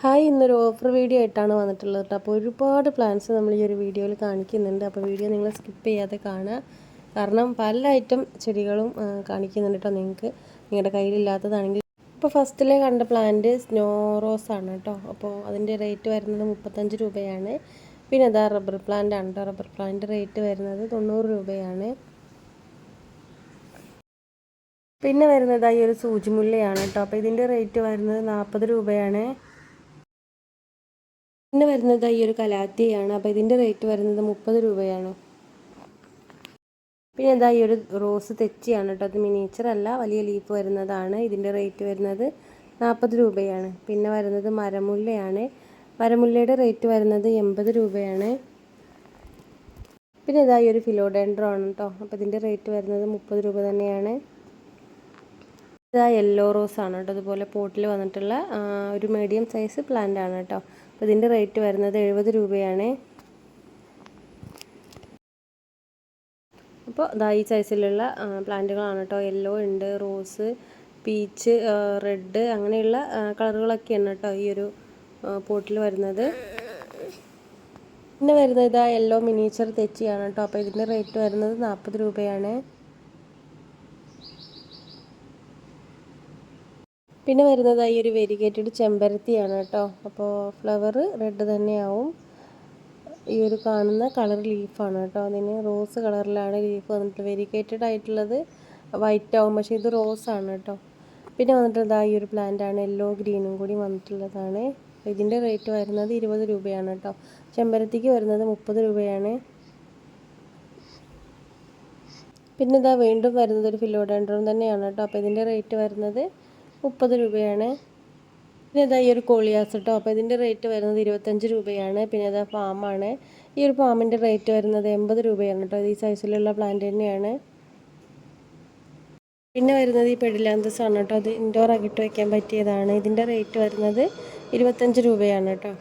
Hi ഇന്നൊരു offer video ആയിട്ടാണ് വന്നിട്ടുള്ളത് കേട്ടോ അപ്പോൾ ഒരുപാട് പ്ലാൻസ് നമ്മൾ ഈ ഒരു വീഡിയോയിൽ കാണിക്കുന്നുണ്ട്. അപ്പോൾ വീഡിയോ നിങ്ങൾ സ്കിപ്പ് ചെയ്യാതെ കാണുക. കാരണം പല ഐറ്റം ചെടികളും കാണിക്കുന്നുണ്ട് കേട്ടോ നിങ്ങൾക്ക് നിങ്ങളുടെ കയ്യിലില്ലാത്തതാണെങ്കിൽ. ഇപ്പോൾ ഫസ്റ്റിലെ കണ്ട പ്ലാന്റ് സ്നോ റോസ് ആണ് കേട്ടോ അപ്പോൾ അതിന്റെ റേറ്റ് വരുന്നത് മുപ്പത്തഞ്ച് രൂപയാണ്. പിന്നെ അതാ റബ്ബർ പ്ലാന്റ് ആണ് കേട്ടോ റബ്ബർ പ്ലാന്റ് റേറ്റ് വരുന്നത് തൊണ്ണൂറ് രൂപയാണ്. പിന്നെ വരുന്നത് ഈ ഒരു സൂചിമുല്ലയാണ് കേട്ടോ അപ്പോൾ ഇതിന്റെ റേറ്റ് വരുന്നത് നാൽപ്പത് രൂപയാണ്. പിന്നെ വരുന്നത് ഈ ഒരു കലാത്തിയാണ്. അപ്പോൾ ഇതിന്റെ റേറ്റ് വരുന്നത് മുപ്പത് രൂപയാണ്. പിന്നെ എന്താ ഈ ഒരു റോസ് തെച്ചിയാണ് കേട്ടോ അത് മിനിയേച്ചർ അല്ല വലിയ ലീഫ് വരുന്നതാണ്. ഇതിന്റെ റേറ്റ് വരുന്നത് നാൽപ്പത് രൂപയാണ്. പിന്നെ വരുന്നത് മരമുല്ലയാണ്. മരമുല്ലയുടെ റേറ്റ് വരുന്നത് എൺപത് രൂപയാണ്. പിന്നെ ഇതാ ഈ ഒരു ഫിലോഡെൻഡ്രോ ആണ് കേട്ടോ അപ്പോൾ ഇതിന്റെ റേറ്റ് വരുന്നത് മുപ്പത് രൂപ തന്നെയാണ്. ഇതാ യെല്ലോ റോസ് ആണ് കേട്ടോ അതുപോലെ പോട്ടിൽ വന്നിട്ടുള്ള ഒരു മീഡിയം സൈസ് പ്ലാന്റ് ആണ് കേട്ടോ അപ്പോൾ ഇതിന്റെ റേറ്റ് വരുന്നത് എഴുപത് രൂപയാണ്. അപ്പോൾ ഇതാ ഈ സൈസിലുള്ള പ്ലാന്റുകളാണ് കേട്ടോ. യെല്ലോ ഉണ്ട് റോസ് പീച്ച് റെഡ് അങ്ങനെയുള്ള കളറുകളൊക്കെയാണ് കേട്ടോ ഈ ഒരു പോട്ടിൽ വരുന്നത്. പിന്നെ വരുന്നത് ഇതാ യെല്ലോ മിനിയേച്ചർ തെച്ചിയാണ് കേട്ടോ. അപ്പോൾ ഇതിന്റെ റേറ്റ് വരുന്നത് നാൽപ്പത് രൂപയാണ്. പിന്നെ വരുന്നത് ഈ ഒരു വെരിഗേറ്റഡ് ചെമ്പരത്തിയാണ് കേട്ടോ. അപ്പോൾ ഫ്ലവർ റെഡ് തന്നെയാവും. ഈ ഒരു കാണുന്ന കളർ ലീഫാണ് കേട്ടോ. അതിന് റോസ് കളറിലാണ് ലീഫ് വന്നിട്ട് വെരിഗേറ്റഡ് ആയിട്ടുള്ളത്. വൈറ്റ് ആവും പക്ഷേ ഇത് റോസ് ആണ് കേട്ടോ. പിന്നെ വന്നിട്ടുള്ളത് ഈ ഒരു പ്ലാന്റ് ആണ് യെല്ലോ ഗ്രീനും കൂടി വന്നിട്ടുള്ളതാണ്. ഇതിന്റെ റേറ്റ് വരുന്നത് ഇരുപത് രൂപയാണ് കേട്ടോ. ചെമ്പരത്തിക്ക് വരുന്നത് മുപ്പത് രൂപയാണ്. പിന്നെ ഇതാ വീണ്ടും വരുന്നത് ഒരു ഫിലോഡൻഡ്രോൺ തന്നെയാണ് കേട്ടോ. അപ്പോൾ ഇതിന്റെ റേറ്റ് വരുന്നത് മുപ്പത് രൂപയാണ്. പിന്നെ ഇതാ ഈ ഒരു കോളിയാസ് കേട്ടോ അപ്പോൾ ഇതിന്റെ റേറ്റ് വരുന്നത് ഇരുപത്തഞ്ച് രൂപയാണ്. പിന്നെ ഇതാ ഫാമാണ്. ഈ ഒരു ഫാമിന്റെ റേറ്റ് വരുന്നത് എൺപത് രൂപയാണ് കേട്ടോ ഈ സൈസിലുള്ള പ്ലാന്റ് തന്നെയാണ്. പിന്നെ വരുന്നത് ഈ പെഡിലാന്തസ് ആണ് കേട്ടോ അത് ഇൻഡോർ ആക്കിയിട്ട് വയ്ക്കാൻ പറ്റിയതാണ്. ഇതിന്റെ റേറ്റ് വരുന്നത് ഇരുപത്തഞ്ച് രൂപയാണ് കേട്ടോ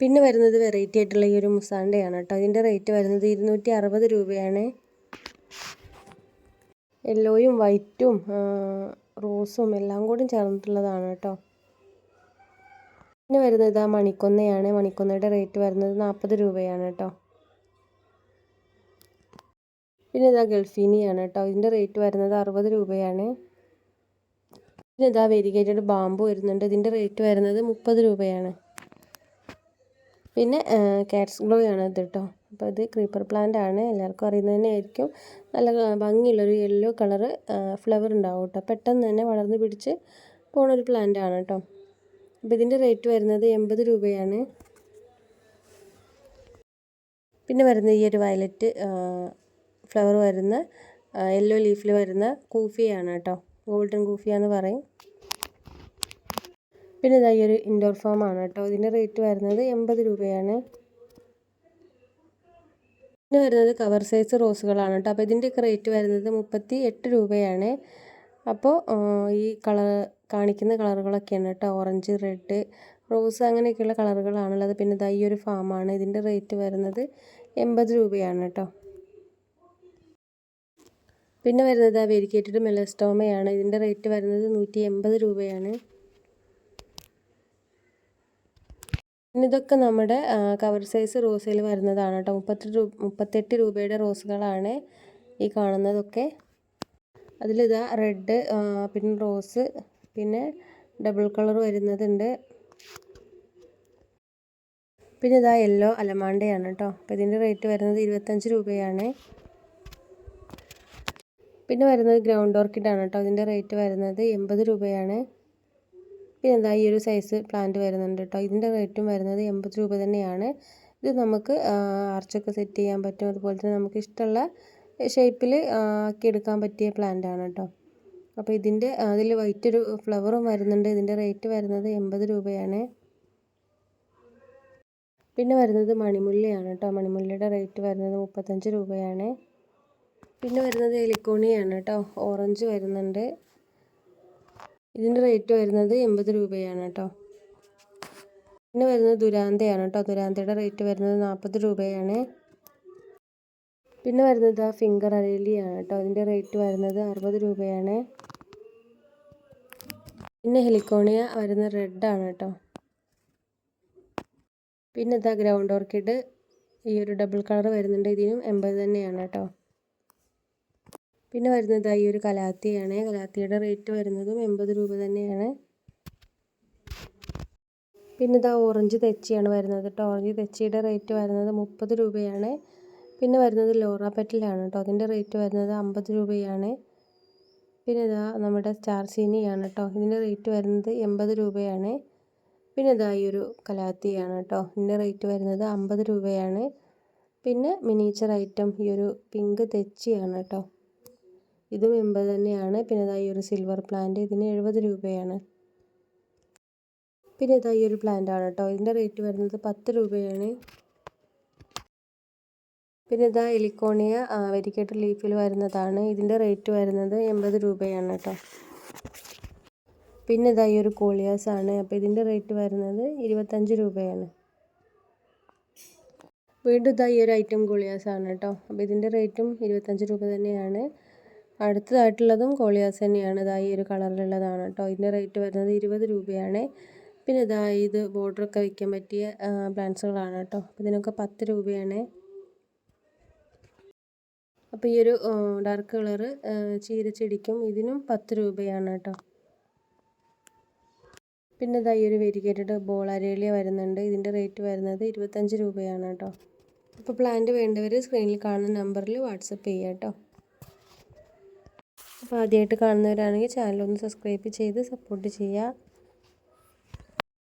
പിന്നെ വരുന്നത് വെറൈറ്റി ആയിട്ടുള്ള ഈ ഒരു മുസാണ്ടയാണ് കേട്ടോ ഇതിന്റെ റേറ്റ് വരുന്നത് ഇരുന്നൂറ്റി അറുപത് രൂപയാണ്. യെല്ലോയും വൈറ്റും റോസും എല്ലാം കൂടി ചേർന്നിട്ടുള്ളതാണ് കേട്ടോ. പിന്നെ വരുന്നത് ഇതാ മണിക്കൊന്നയാണ്. മണിക്കൊന്നയുടെ റേറ്റ് വരുന്നത് നാൽപ്പത് രൂപയാണ് കേട്ടോ. പിന്നെ ഇതാ ഗൾഫീനിയാണ് കേട്ടോ. ഇതിന്റെ റേറ്റ് വരുന്നത് അറുപത് രൂപയാണ്. പിന്നെ ഇതാ വെരിഗേറ്റഡ് ബാമ്പു വരുന്നുണ്ട്. ഇതിന്റെ റേറ്റ് വരുന്നത് മുപ്പത് രൂപയാണ്. പിന്നെ കാറ്റ്സ് ഗ്ലോ ആണ് ഇത് കേട്ടോ. അപ്പോൾ ഇത് ക്രീപ്പർ പ്ലാന്റ് ആണ്. എല്ലാവർക്കും അറിയുന്നത് തന്നെ ആയിരിക്കും. നല്ല ഭംഗിയുള്ളൊരു യെല്ലോ കളറ് ഫ്ലവർ ഉണ്ടാവും കേട്ടോ. പെട്ടെന്ന് തന്നെ വളർന്ന് പിടിച്ച് പോണൊരു പ്ലാന്റ് ആണ് കേട്ടോ. അപ്പോൾ ഇതിന്റെ റേറ്റ് വരുന്നത് എൺപത് രൂപയാണ്. പിന്നെ വരുന്ന ഈ ഒരു വയലറ്റ് ഫ്ലവർ വരുന്ന യെല്ലോ ലീഫിൽ വരുന്ന കൂഫിയാണ് കേട്ടോ. ഗോൾഡൻ കൂഫിയാന്ന് പറയും. പിന്നെ ഇതാ ഈ ഒരു ഇൻഡോർ ഫോമാണ് കേട്ടോ. ഇതിന്റെ റേറ്റ് വരുന്നത് എൺപത് രൂപയാണ്. പിന്നെ വരുന്നത് കവർ സൈസ് റോസുകളാണ് കേട്ടോ. അപ്പോൾ ഇതിന്റെയൊക്കെ റേറ്റ് വരുന്നത് മുപ്പത്തി എട്ട് രൂപയാണ്. അപ്പോൾ ഈ കളർ കാണിക്കുന്ന കളറുകളൊക്കെയാണ് കേട്ടോ. ഓറഞ്ച് റെഡ് റോസ് അങ്ങനെയൊക്കെയുള്ള കളറുകളാണുള്ളത് പിന്നെ ഇതാ ഈ ഒരു ഫാമാണ് ഇതിന്റെ റേറ്റ് വരുന്നത് എൺപത് രൂപയാണ് കേട്ടോ. പിന്നെ വരുന്നത് വെരിക്കേറ്റഡ് മെലസ്റ്റോമയാണ്. ഇതിന്റെ റേറ്റ് വരുന്നത് നൂറ്റി എൺപത് രൂപയാണ്. പിന്നെ ഇതൊക്കെ നമ്മുടെ കവർ സൈസ് റോസിൽ വരുന്നതാണ് കേട്ടോ. മുപ്പത്തെട്ട് രൂപ മുപ്പത്തെട്ട് രൂപയുടെ റോസുകളാണ് ഈ കാണുന്നതൊക്കെ. അതിലിതാ റെഡ് പിന്നെ റോസ് പിന്നെ ഡബിൾ കളർ വരുന്നതുണ്ട്. പിന്നെ ഇതാ യെല്ലോ അലമാണ്ടയാണ് കേട്ടോ. അപ്പോൾ ഇതിന്റെ റേറ്റ് വരുന്നത് ഇരുപത്തഞ്ച് രൂപയാണ്. പിന്നെ വരുന്നത് ഗ്രൗണ്ട് ഓർക്കിഡാണ് കേട്ടോ. ഇതിന്റെ റേറ്റ് വരുന്നത് എൺപത് രൂപയാണ്. പിന്നെ എന്താ ഈ ഒരു സൈസ് പ്ലാന്റ് വരുന്നുണ്ട് കേട്ടോ ഇതിന്റെ റേറ്റും വരുന്നത് എൺപത് രൂപ തന്നെയാണ്. ഇത് നമുക്ക് ആർച്ചൊക്കെ സെറ്റ് ചെയ്യാൻ പറ്റും. അതുപോലെ തന്നെ നമുക്ക് ഇഷ്ടമുള്ള ഷേപ്പിൽ ആക്കി എടുക്കാൻ പറ്റിയ പ്ലാന്റ് ആണ് കേട്ടോ അപ്പോൾ ഇതിന്റെ അതിൽ വൈറ്റ് ഒരു ഫ്ലവറും വരുന്നുണ്ട്. ഇതിന്റെ റേറ്റ് വരുന്നത് എൺപത് രൂപയാണ്. പിന്നെ വരുന്നത് മണിമുല്ലയാണ് കേട്ടോ മണിമുല്ലയുടെ റേറ്റ് വരുന്നത് മുപ്പത്തഞ്ച് രൂപയാണ്. പിന്നെ വരുന്നത് എലിക്കോണിയാണ് കേട്ടോ ഓറഞ്ച് വരുന്നുണ്ട്. ഇതിന്റെ റേറ്റ് വരുന്നത് എൺപത് രൂപയാണ് കേട്ടോ. പിന്നെ വരുന്നത് ദുരാന്തയാണ് കേട്ടോ. ദുരാന്തയുടെ റേറ്റ് വരുന്നത് നാൽപ്പത് രൂപയാണ്. പിന്നെ വരുന്നത് ആ ഫിംഗർ അരേലിയാണ് കേട്ടോ. അതിന്റെ റേറ്റ് വരുന്നത് അറുപത് രൂപയാണ്. പിന്നെ ഹെലിക്കോണിയ വരുന്ന റെഡാണ് കേട്ടോ. പിന്നെ ഇതാ ഗ്രൗണ്ട് ഓർക്കിഡ്. ഈ ഒരു ഡബിൾ കളർ വരുന്നുണ്ട്. ഇതിനും എൺപത് തന്നെയാണ് കേട്ടോ. പിന്നെ വരുന്നത് ഈ ഒരു കലാത്തിയാണ്. കലാത്തിയുടെ റേറ്റ് വരുന്നതും എൺപത് രൂപ തന്നെയാണ്. പിന്നെ ഇതാ ഓറഞ്ച് തെച്ചിയാണ് വരുന്നത് കേട്ടോ ഓറഞ്ച് തെച്ചിയുടെ റേറ്റ് വരുന്നത് മുപ്പത് രൂപയാണ്. പിന്നെ വരുന്നത് ലോറ പെറ്റലാണ് കേട്ടോ അതിന്റെ റേറ്റ് വരുന്നത് അമ്പത് രൂപയാണ്. പിന്നെ ഇതാ നമ്മുടെ സ്റ്റാർ സീനിയാണ് കേട്ടോ ഇതിന്റെ റേറ്റ് വരുന്നത് എൺപത് രൂപയാണ്. പിന്നെ ഇതാ ഈ ഒരു കലാത്തിയാണ് കേട്ടോ ഇതിന്റെ റേറ്റ് വരുന്നത് അമ്പത് രൂപയാണ്. പിന്നെ മിനിയേച്ചർ ഐറ്റം ഈ ഒരു പിങ്ക് തെച്ചിയാണ് കേട്ടോ ഇതും എൺപത് തന്നെയാണ്. പിന്നെ ഇതാ ഈ ഒരു സിൽവർ പ്ലാന്റ് ഇതിന് എഴുപത് രൂപയാണ്. പിന്നെ ഇതാ ഈ ഒരു പ്ലാന്റ് ആണ് കേട്ടോ ഇതിന്റെ റേറ്റ് വരുന്നത് പത്ത് രൂപയാണ്. പിന്നെ ഇതാ എലിക്കോണിയ വെരിക്കേട്ട് ലീഫിൽ വരുന്നതാണ്. ഇതിന്റെ റേറ്റ് വരുന്നത് എൺപത് രൂപയാണ് കേട്ടോ പിന്നെ ഇതാ ഈ ഒരു കോളിയാസ് ആണ്. അപ്പോൾ ഇതിന്റെ റേറ്റ് വരുന്നത് ഇരുപത്തഞ്ച് രൂപയാണ്. വീണ്ടും ഇതാ ഈ ഒരു ഐറ്റം കോളിയാസ് ആണ് കേട്ടോ അപ്പോൾ ഇതിന്റെ റേറ്റും ഇരുപത്തഞ്ച് രൂപ തന്നെയാണ്. അടുത്തതായിട്ടുള്ളതും കോളിയാസ് തന്നെയാണ്. ഇതാ ഈ ഒരു കളറിലുള്ളതാണ് കേട്ടോ. ഇതിന്റെ റേറ്റ് വരുന്നത് ഇരുപത് രൂപയാണ്. പിന്നെ ഇതാ ഇത് ബോർഡറൊക്കെ വയ്ക്കാൻ പറ്റിയ പ്ലാന്റ്സുകളാണ് കേട്ടോ. ഇതിനൊക്കെ പത്ത് രൂപയാണ്. അപ്പോൾ ഈ ഒരു ഡാർക്ക് കളറ് ചീരച്ചെടിക്കും ഇതിനും പത്ത് രൂപയാണ് കേട്ടോ. പിന്നെ ഇതാ ഈ ഒരു വെരിഗേറ്റഡ് ബോൾ അരേലിയ വരുന്നുണ്ട്. ഇതിന്റെ റേറ്റ് വരുന്നത് ഇരുപത്തഞ്ച് രൂപയാണ് കേട്ടോ. അപ്പോൾ പ്ലാന്റ് വേണ്ടവർ സ്ക്രീനിൽ കാണുന്ന നമ്പറിൽ വാട്സപ്പ് ചെയ്യാം കേട്ടോ. അപ്പോൾ ആദ്യമായിട്ട് കാണുന്നവരാണെങ്കിൽ ചാനൽ ഒന്ന് സബ്സ്ക്രൈബ് ചെയ്ത് സപ്പോർട്ട് ചെയ്യുക.